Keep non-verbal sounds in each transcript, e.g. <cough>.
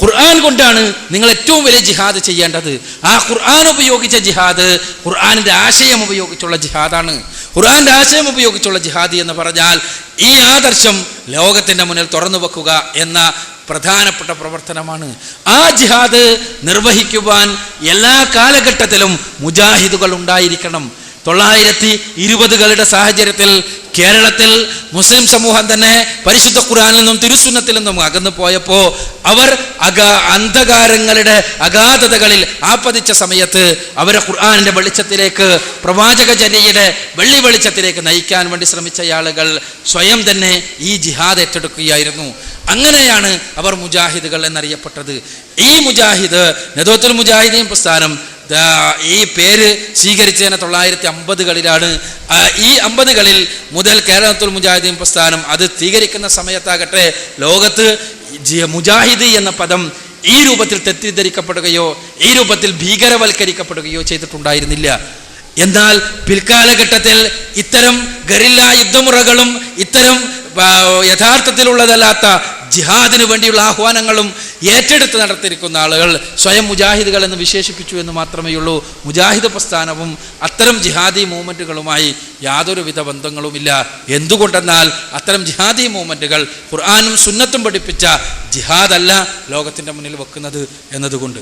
ഖുർആൻ കൊണ്ടാണ് നിങ്ങൾ ഏറ്റവും വലിയ ജിഹാദ് ചെയ്യേണ്ടത്. ആ ഖുർആൻ ഉപയോഗിച്ച ജിഹാദ് ഖുർആാനിന്റെ ആശയം ഉപയോഗിച്ചുള്ള ജിഹാദാണ്. ഖുർആന്റെ ആശയം ഉപയോഗിച്ചുള്ള ജിഹാദ് എന്ന് പറഞ്ഞാൽ ഈ ആദർശം ലോകത്തിന്റെ മുന്നിൽ തുറന്നു വെക്കുക എന്ന പ്രധാനപ്പെട്ട പ്രവർത്തനമാണ്. ആ ജിഹാദ് നിർവഹിക്കുവാൻ എല്ലാ കാലഘട്ടത്തിലും മുജാഹിദുകൾ ഉണ്ടായിരിക്കണം. തൊള്ളായിരത്തി ഇരുപതുകളുടെ സാഹചര്യത്തിൽ കേരളത്തിൽ മുസ്ലിം സമൂഹം തന്നെ പരിശുദ്ധ ഖുറാനിൽ നിന്നും തിരുസുന്നത്തിൽ നിന്നും അകന്നു പോയപ്പോൾ അവർ അക അന്ധകാരങ്ങളുടെ അഗാധതകളിൽ ആപ്പതിച്ച സമയത്ത് അവരെ ഖുർആാനിന്റെ വെളിച്ചത്തിലേക്ക് പ്രവാചക പ്രവാചകചര്യയുടെ വെള്ളി വെളിച്ചത്തിലേക്ക് നയിക്കാൻ വേണ്ടി ശ്രമിച്ച ആളുകൾ സ്വയം തന്നെ ഈ ജിഹാദ് ഏറ്റെടുക്കുകയായിരുന്നു. അങ്ങനെയാണ് അവർ മുജാഹിദുകൾ എന്നറിയപ്പെട്ടത്. ഈ മുജാഹിദ് നദോത്തുൽ മുജാഹിദീൻ പ്രസ്ഥാനം ഈ പേര് സ്വീകരിച്ചതിന് തൊള്ളായിരത്തി അമ്പതുകളിലാണ് ഈ അമ്പതുകളിൽ മുതൽ കേരളത്തുൽ മുജാഹിദീൻ പ്രസ്ഥാനം അത് സ്വീകരിക്കുന്ന സമയത്താകട്ടെ ലോകത്ത് മുജാഹിദ് എന്ന പദം ഈ രൂപത്തിൽ തെറ്റിദ്ധരിക്കപ്പെടുകയോ ഈ രൂപത്തിൽ ഭീകരവൽക്കരിക്കപ്പെടുകയോ ചെയ്തിട്ടുണ്ടായിരുന്നില്ല. എന്നാൽ പിൽക്കാലഘട്ടത്തിൽ ഇത്തരം ഗറില്ല യുദ്ധമുറകളും ഇത്തരം യഥാർത്ഥത്തിലുള്ളതല്ലാത്ത ജിഹാദിന് വേണ്ടിയുള്ള ആഹ്വാനങ്ങളും ഏറ്റെടുത്ത് നടത്തിയിരിക്കുന്ന ആളുകൾ സ്വയം മുജാഹിദുകൾ എന്ന് വിശേഷിപ്പിച്ചു എന്ന് മാത്രമേ ഉള്ളൂ. മുജാഹിദ് പ്രസ്ഥാനവും അത്തരം ജിഹാദി മൂവ്മെന്റുകളുമായി യാതൊരുവിധ ബന്ധങ്ങളുമില്ല. എന്തുകൊണ്ടെന്നാൽ അത്തരം ജിഹാദി മൂവ്മെന്റുകൾ ഖുർആാനും സുന്നത്തും പഠിപ്പിച്ച ജിഹാദല്ല ലോകത്തിന്റെ മുന്നിൽ വെക്കുന്നത് എന്നതുകൊണ്ട്.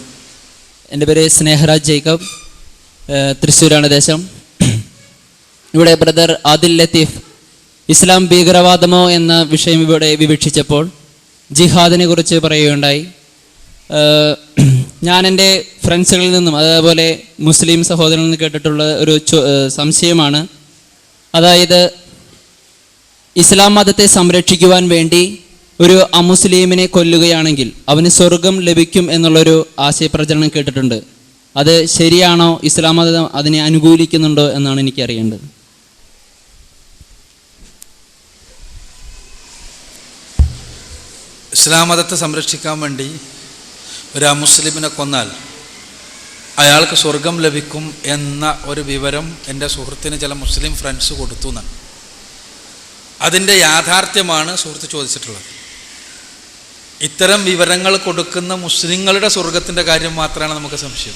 എന്റെ പേര് സ്നേഹരാജ് ജേക്കബ് തൃശ്ശൂരാണ് ദേശം. ഇവിടെ ബ്രദർ ആദിൽ ലത്തീഫ് ഇസ്ലാം ഭീകരവാദമോ എന്ന വിഷയം ഇവിടെ വിവക്ഷിച്ചപ്പോൾ ജിഹാദിനെ കുറിച്ച് പറയുകയുണ്ടായി. <clears throat> ഞാൻ എന്റെ ഫ്രണ്ട്സുകളിൽ നിന്നും അതേപോലെ മുസ്ലിം സഹോദരങ്ങളിൽ നിന്ന് കേട്ടിട്ടുള്ള ഒരു സംശയമാണ്. അതായത് ഇസ്ലാം മതത്തെ സംരക്ഷിക്കുവാൻ വേണ്ടി ഒരു അമുസ്ലിമിനെ കൊല്ലുകയാണെങ്കിൽ അവന് സ്വർഗം ലഭിക്കും എന്നുള്ളൊരു ആശയപ്രചരണം കേട്ടിട്ടുണ്ട്. അത് ശരിയാണോ? ഇസ്ലാം മതം അതിനെ അനുകൂലിക്കുന്നുണ്ടോ എന്നാണ് എനിക്ക് ഇസ്ലാം മതത്തെ സംരക്ഷിക്കാൻ വേണ്ടി ഒരു അമുസ്ലിമിനെ കൊന്നാൽ അയാൾക്ക് സ്വർഗം ലഭിക്കും എന്ന ഒരു വിവരം എന്റെ സുഹൃത്തിന് ചില മുസ്ലിം ഫ്രണ്ട്സ് കൊടുത്തു എന്നാണ്. അതിന്റെ യാഥാർത്ഥ്യമാണ് സുഹൃത്ത് ചോദിച്ചിട്ടുള്ളത്. ഇത്തരം വിവരങ്ങൾ കൊടുക്കുന്ന മുസ്ലിങ്ങളുടെ സ്വർഗത്തിന്റെ കാര്യം മാത്രമാണ് നമുക്ക് സംശയം.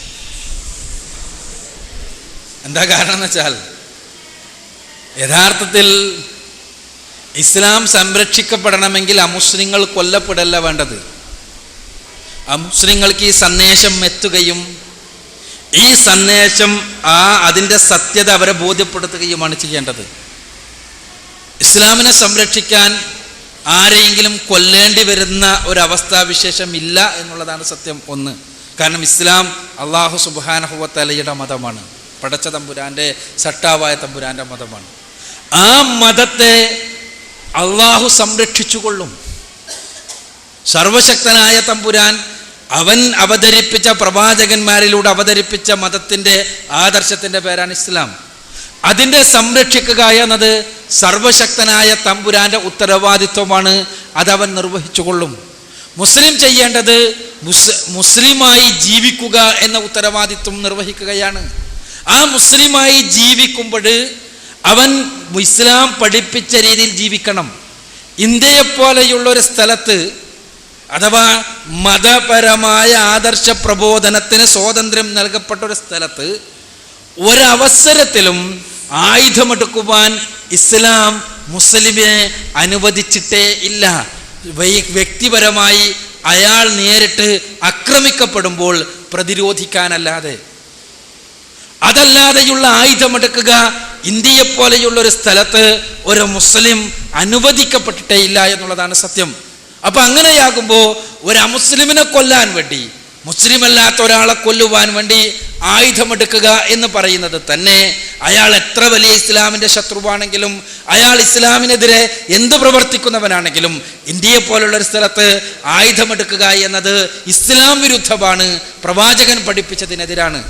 എന്താ കാരണം എന്ന് വെച്ചാൽ യഥാർത്ഥത്തിൽ ഇസ്ലാം സംരക്ഷിക്കപ്പെടണമെങ്കിൽ അമുസ്ലിങ്ങൾ കൊല്ലപ്പെടല്ല വേണ്ടത്. അമുസ്ലിങ്ങൾക്ക് ഈ സന്ദേശം എത്തുകയും ഈ സന്ദേശം ആ അതിന്റെ സത്യത അവരെ ബോധ്യപ്പെടുത്തുകയുമാണ് ചെയ്യേണ്ടത്. ഇസ്ലാമിനെ സംരക്ഷിക്കാൻ ആരെയെങ്കിലും കൊല്ലേണ്ടി വരുന്ന ഒരവസ്ഥാ വിശേഷം ഇല്ല എന്നുള്ളതാണ് സത്യം ഒന്ന്. കാരണം ഇസ്ലാം അള്ളാഹു സുബാനഹുവത്തലയുടെ മതമാണ്. പടച്ച തമ്പുരാന്റെ സട്ടാവായ തമ്പുരാന്റെ മതമാണ്. ആ മതത്തെ അള്ളാഹു സംരക്ഷിച്ചുകൊള്ളും. സർവശക്തനായ തമ്പുരാൻ അവൻ അവതരിപ്പിച്ച പ്രവാചകന്മാരിലൂടെ അവതരിപ്പിച്ച മതത്തിന്റെ ആദർശത്തിന്റെ പേരാണ് ഇസ്ലാം. അതിന്റെ സംരക്ഷിക്കുക എന്നത് സർവശക്തനായ തമ്പുരാന്റെ ഉത്തരവാദിത്വമാണ്. അതവൻ നിർവഹിച്ചുകൊള്ളും. മുസ്ലിം ചെയ്യേണ്ടത് മുസ് മുസ്ലിമായി ജീവിക്കുക എന്ന ഉത്തരവാദിത്വം നിർവഹിക്കുകയാണ്. ആ മുസ്ലിമായി ജീവിക്കുമ്പോൾ അവൻ ഇസ്ലാം പഠിപ്പിച്ച രീതിയിൽ ജീവിക്കണം. ഇന്ത്യയെപ്പോലെയുള്ള ഒരു സ്ഥലത്ത് അഥവാ മതപരമായ ആദർശ പ്രബോധനത്തിന് സ്വാതന്ത്ര്യം നൽകപ്പെട്ട ഒരു സ്ഥലത്ത് ഒരവസരത്തിലും ആയുധമെടുക്കുവാൻ ഇസ്ലാം മുസ്ലിമിനെ അനുവദിച്ചിട്ടേ ഇല്ല. വ്യക്തിപരമായി അയാൾ നേരിട്ട് ആക്രമിക്കപ്പെടുമ്പോൾ പ്രതിരോധിക്കാനല്ലാതെ. അതല്ലാതെയുള്ള ആയുധമെടുക്കുക ഇന്ത്യയെ പോലെയുള്ള ഒരു സ്ഥലത്ത് ഒരു മുസ്ലിം അനുവദിക്കപ്പെട്ടിട്ടേ ഇല്ല എന്നുള്ളതാണ് സത്യം. അപ്പൊ അങ്ങനെയാകുമ്പോൾ ഒരു അമുസ്ലിമിനെ കൊല്ലാൻ വേണ്ടി മുസ്ലിം അല്ലാത്ത ഒരാളെ കൊല്ലുവാൻ വേണ്ടി ആയുധമെടുക്കുക എന്ന് പറയുന്നത് തന്നെ അയാൾ എത്ര വലിയ ഇസ്ലാമിന്റെ ശത്രുവാണെങ്കിലും അയാൾ ഇസ്ലാമിനെതിരെ എന്ത് പ്രവർത്തിക്കുന്നവനാണെങ്കിലും ഇന്ത്യയെ പോലുള്ള ഒരു സ്ഥലത്ത് ആയുധമെടുക്കുക എന്നത് ഇസ്ലാം വിരുദ്ധമാണ് പ്രവാചകൻ പഠിപ്പിച്ചതിനെതിരാണ്.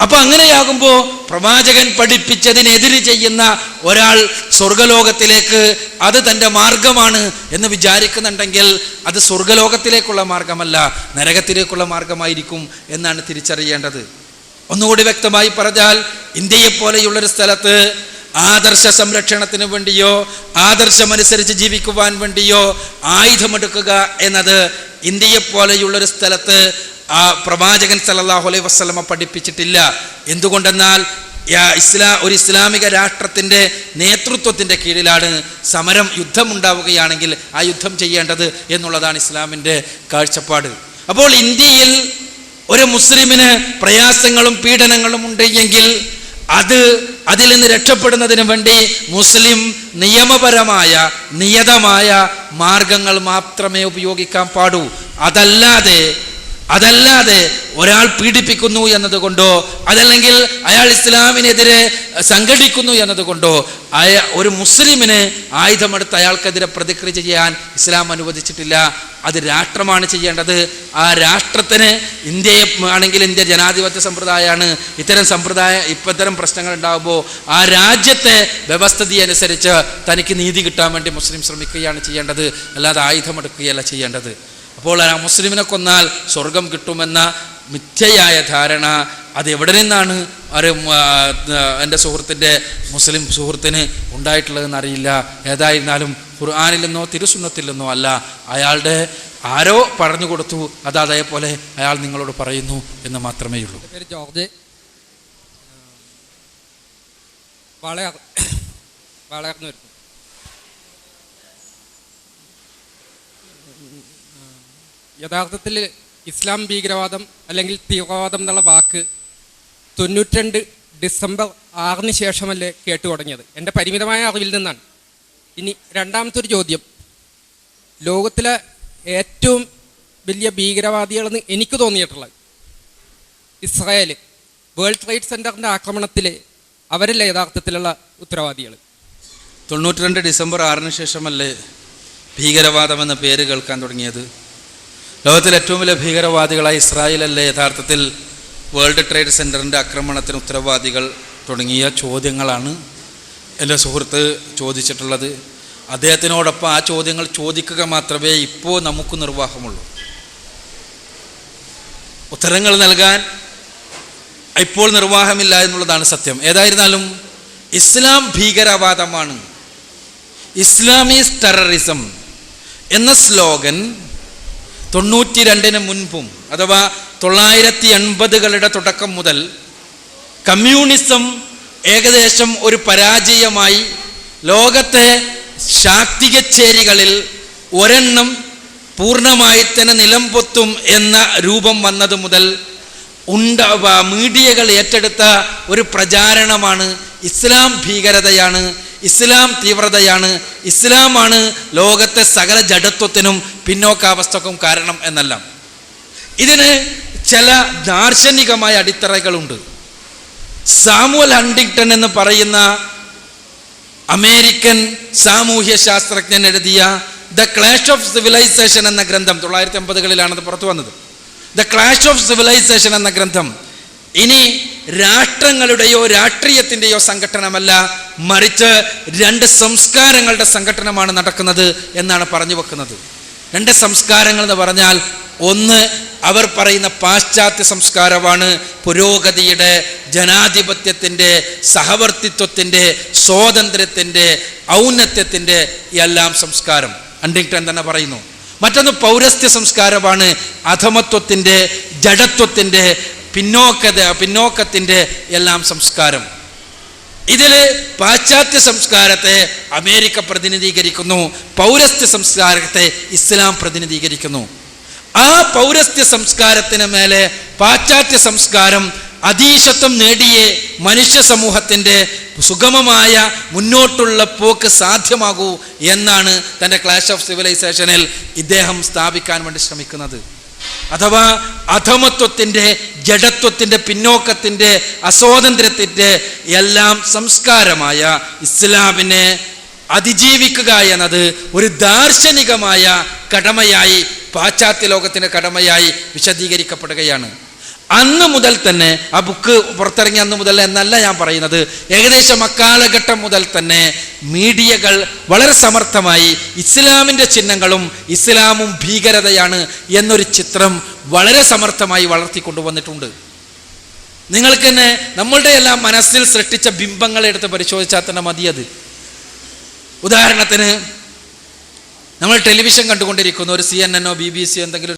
അപ്പൊ അങ്ങനെയാകുമ്പോ പ്രവാചകൻ പഠിപ്പിച്ചതിനെതിര് ചെയ്യുന്ന ഒരാൾ സ്വർഗലോകത്തിലേക്ക് അത് തന്റെ മാർഗമാണ് എന്ന് വിചാരിക്കുന്നുണ്ടെങ്കിൽ അത് സ്വർഗലോകത്തിലേക്കുള്ള മാർഗമല്ല നരകത്തിലേക്കുള്ള മാർഗമായിരിക്കും എന്നാണ് തിരിച്ചറിയേണ്ടത്. ഒന്നുകൂടി വ്യക്തമായി പറഞ്ഞാൽ ഇന്ത്യയെ പോലെയുള്ളൊരു സ്ഥലത്ത് ആദർശ സംരക്ഷണത്തിന് വേണ്ടിയോ ആദർശമനുസരിച്ച് ജീവിക്കുവാൻ വേണ്ടിയോ ആയുധമെടുക്കുക എന്നത് ഇന്ത്യയെ പോലെയുള്ളൊരു സ്ഥലത്ത് ആ പ്രവാചകൻ സല്ലല്ലാഹു അലൈഹി വസ്ലമ പഠിപ്പിച്ചിട്ടില്ല. എന്തുകൊണ്ടെന്നാൽ ഇസ്ലാ ഒരു ഇസ്ലാമിക രാഷ്ട്രത്തിന്റെ നേതൃത്വത്തിന്റെ കീഴിലാണ് സമരം യുദ്ധമുണ്ടാവുകയാണെങ്കിൽ ആ യുദ്ധം ചെയ്യേണ്ടത് എന്നുള്ളതാണ് ഇസ്ലാമിന്റെ കാഴ്ചപ്പാട്. അപ്പോൾ ഇന്ത്യയിൽ ഒരു മുസ്ലിമിന് പ്രയാസങ്ങളും പീഡനങ്ങളും ഉണ്ടെങ്കിൽ അത് അതിൽ നിന്ന് രക്ഷപ്പെടുന്നതിന് വേണ്ടി മുസ്ലിം നിയമപരമായ നിയതമായ മാർഗങ്ങൾ മാത്രമേ ഉപയോഗിക്കാൻ പാടൂ. അതല്ലാതെ അതല്ലാതെ ഒരാൾ പീഡിപ്പിക്കുന്നു എന്നതുകൊണ്ടോ അതല്ലെങ്കിൽ അയാൾ ഇസ്ലാമിനെതിരെ സംഘടിക്കുന്നു എന്നതുകൊണ്ടോ അയ ഒരു മുസ്ലിമിന് ആയുധമെടുത്ത് അയാൾക്കെതിരെ പ്രതിക്രിയ ചെയ്യാൻ ഇസ്ലാം അനുവദിച്ചിട്ടില്ല. അത് രാഷ്ട്രമാണ് ചെയ്യേണ്ടത്. ആ രാഷ്ട്രത്തിന് ഇന്ത്യയെ ആണെങ്കിൽ ഇന്ത്യ ജനാധിപത്യ സമ്പ്രദായമാണ്. ഇത്തരം സമ്പ്രദായ ഇത്തരം പ്രശ്നങ്ങൾ ഉണ്ടാകുമ്പോൾ ആ രാജ്യത്തെ വ്യവസ്ഥിതി അനുസരിച്ച് തനിക്ക് നീതി കിട്ടാൻ വേണ്ടി മുസ്ലിം ശ്രമിക്കുകയാണ് ചെയ്യേണ്ടത്. അല്ലാതെ ആയുധമെടുക്കുകയല്ല ചെയ്യേണ്ടത്. അപ്പോൾ ആ മുസ്ലിമിനെ കൊന്നാൽ സ്വർഗം കിട്ടുമെന്ന മിഥ്യയായ ധാരണ അത് എവിടെ നിന്നാണ് ഒരു എന്റെ സുഹൃത്തിന്റെ മുസ്ലിം സുഹൃത്തിന് ഉണ്ടായിട്ടുള്ളതെന്ന് അറിയില്ല. ഏതായിരുന്നാലും ഖുർആാനിൽ നിന്നോ അല്ല അയാളുടെ ആരോ പറഞ്ഞു കൊടുത്തു അത് അതേപോലെ അയാൾ നിങ്ങളോട് പറയുന്നു എന്ന് മാത്രമേ ഉള്ളൂ. ജോർജ്. വളർന്നു വരുന്നു. യഥാർത്ഥത്തിൽ ഇസ്ലാം ഭീകരവാദം അല്ലെങ്കിൽ തീവ്രവാദം എന്നുള്ള വാക്ക് തൊണ്ണൂറ്റിരണ്ട് ഡിസംബർ ആറിന് ശേഷമല്ലേ കേട്ടു തുടങ്ങിയത്. എന്റെ പരിമിതമായ അറിവിൽ നിന്നാണ്. ഇനി രണ്ടാമത്തെ ഒരു ചോദ്യം. ലോകത്തിലെ ഏറ്റവും വലിയ ഭീകരവാദികളെന്ന് എനിക്ക് തോന്നിയിട്ടുള്ളത് ഇസ്രായേൽ വേൾഡ് ട്രേഡ് സെന്ററിന്റെ ആക്രമണത്തിൽ അവരല്ല യഥാർത്ഥത്തിലുള്ള ഉത്തരവാദികൾ? തൊണ്ണൂറ്റിരണ്ട് ഡിസംബർ ആറിന് ശേഷമല്ലേ ഭീകരവാദം എന്ന പേര് കേൾക്കാൻ തുടങ്ങിയത്? ലോകത്തിലെ ഏറ്റവും വലിയ ഭീകരവാദികളായ ഇസ്രായേലല്ലേ യഥാർത്ഥത്തിൽ വേൾഡ് ട്രേഡ് സെന്ററിന്റെ ആക്രമണത്തിന് ഉത്തരവാദികൾ തുടങ്ങിയ ചോദ്യങ്ങളാണ് എന്റെ സുഹൃത്ത് ചോദിച്ചിട്ടുള്ളത്. അദ്ദേഹത്തിനോടൊപ്പം ആ ചോദ്യങ്ങൾ ചോദിക്കുക മാത്രമേ ഇപ്പോൾ നമുക്ക് നിർവാഹമുള്ളൂ. ഉത്തരങ്ങൾ നൽകാൻ ഇപ്പോൾ നിർവാഹമില്ല എന്നുള്ളതാണ് സത്യം. ഏതായിരുന്നാലും ഇസ്ലാം ഭീകരവാദമാണ്. ഇസ്ലാമീസ് ടെററിസം എന്ന സ്ലോഗൻ തൊണ്ണൂറ്റി രണ്ടിന് മുൻപും അഥവാ തൊള്ളായിരത്തി എൺപതുകളുടെ തുടക്കം മുതൽ കമ്മ്യൂണിസം ഏകദേശം ഒരു പരാജയമായി ലോകത്തെ ശാക്തിക ചേരികളിൽ ഒരെണ്ണം പൂർണമായി തന്നെ നിലംപൊത്തും എന്ന രൂപം വന്നത് മുതൽ ഉണ്ട മീഡിയകൾ ഏറ്റെടുത്ത ഒരു പ്രചാരണമാണ് ഇസ്ലാം ഭീകരതയാണ് ഇസ്ലാം തീവ്രതയാണ് ഇസ്ലാമാണ് ലോകത്തെ സകല ജഡത്വത്തിനും പിന്നോക്കാവസ്ഥക്കും കാരണം എന്നല്ല. ഇതിന് ചില ദാർശനികമായ അടിത്തറകളുണ്ട്. സാമുവൽ ഹണ്ടിങ്ടൺ എന്ന് പറയുന്ന അമേരിക്കൻ സാമൂഹ്യ ശാസ്ത്രജ്ഞൻ എഴുതിയ ദ ക്ലാഷ് ഓഫ് സിവിലൈസേഷൻ എന്ന ഗ്രന്ഥം തൊള്ളായിരത്തി അമ്പതുകളിലാണ് അത് പുറത്തു വന്നത്. ദ ക്ലാഷ് ഓഫ് സിവിലൈസേഷൻ എന്ന ഗ്രന്ഥം ഇനി രാഷ്ട്രങ്ങളുടെയോ രാഷ്ട്രീയത്തിന്റെയോ സംഘടനമല്ല മറിച്ച് രണ്ട് സംസ്കാരങ്ങളുടെ സംഘടനമാണ് നടക്കുന്നത് എന്നാണ് പറഞ്ഞു വെക്കുന്നത്. രണ്ട് സംസ്കാരങ്ങൾ എന്ന് പറഞ്ഞാൽ ഒന്ന് അവർ പറയുന്ന പാശ്ചാത്യ സംസ്കാരമാണ് പുരോഗതിയുടെ ജനാധിപത്യത്തിന്റെ സഹവർത്തിത്വത്തിന്റെ സ്വാതന്ത്ര്യത്തിന്റെ ഔന്നത്യത്തിന്റെ എല്ലാം സംസ്കാരം. അണ്ടിങ്ടൺ തന്നെ പറയുന്നു. മറ്റൊന്ന് പൗരസ്ത്യ സംസ്കാരമാണ് അധമത്വത്തിന്റെ ജഡത്വത്തിന്റെ പിന്നോക്കത പിന്നോക്കത്തിന്റെ എല്ലാം സംസ്കാരം. ഇതിൽ പാശ്ചാത്യ സംസ്കാരത്തെ അമേരിക്ക പ്രതിനിധീകരിക്കുന്നു പൗരസ്ത്യ സംസ്കാരത്തെ ഇസ്ലാം പ്രതിനിധീകരിക്കുന്നു. ആ പൗരസ്ത്യ സംസ്കാരത്തിന് മേലെ പാശ്ചാത്യ സംസ്കാരം അതീശത്വം നേടിയേ മനുഷ്യ സമൂഹത്തിന്റെ സുഗമമായ മുന്നോട്ടുള്ള പോക്ക് സാധ്യമാകൂ എന്നാണ് തന്റെ ക്ലാഷ് ഓഫ് സിവിലൈസേഷനിൽ ഇദ്ദേഹം സ്ഥാപിക്കാൻ വേണ്ടി ശ്രമിക്കുന്നത്. അഥവാ അധമത്വത്തിന്റെ ജഡത്വത്തിന്റെ പിന്നോക്കത്തിന്റെ അസ്വാതന്ത്ര്യത്തിന്റെ എല്ലാം സംസ്കാരമായ ഇസ്ലാമിനെ അതിജീവിക്കുക എന്നത് ഒരു ദാർശനികമായ കടമയായി പാശ്ചാത്യ ലോകത്തിന്റെ കടമയായി വിശദീകരിക്കപ്പെടുകയാണ്. അന്ന് മുതൽ തന്നെ ആ ബുക്ക് പുറത്തിറങ്ങിയ അന്ന് മുതൽ എന്നല്ല ഞാൻ പറയുന്നത്. ഏകദേശം അക്കാലഘട്ടം മുതൽ തന്നെ മീഡിയകൾ വളരെ സമർത്ഥമായി ഇസ്ലാമിന്റെ ചിഹ്നങ്ങളും ഇസ്ലാമും ഭീകരതയാണ് എന്നൊരു ചിത്രം വളരെ സമർത്ഥമായി വളർത്തിക്കൊണ്ടുവന്നിട്ടുണ്ട് നിങ്ങൾക്ക് തന്നെ നമ്മളുടെ എല്ലാം മനസ്സിൽ സൃഷ്ടിച്ച ബിംബങ്ങളെ എടുത്ത് പരിശോധിച്ചാൽ തന്നെ മതിയത് ഉദാഹരണത്തിന് നമ്മൾ ടെലിവിഷൻ കണ്ടുകൊണ്ടിരിക്കുന്ന ഒരു സി എൻ എന്നോ ബി ബി സി എന്തെങ്കിലും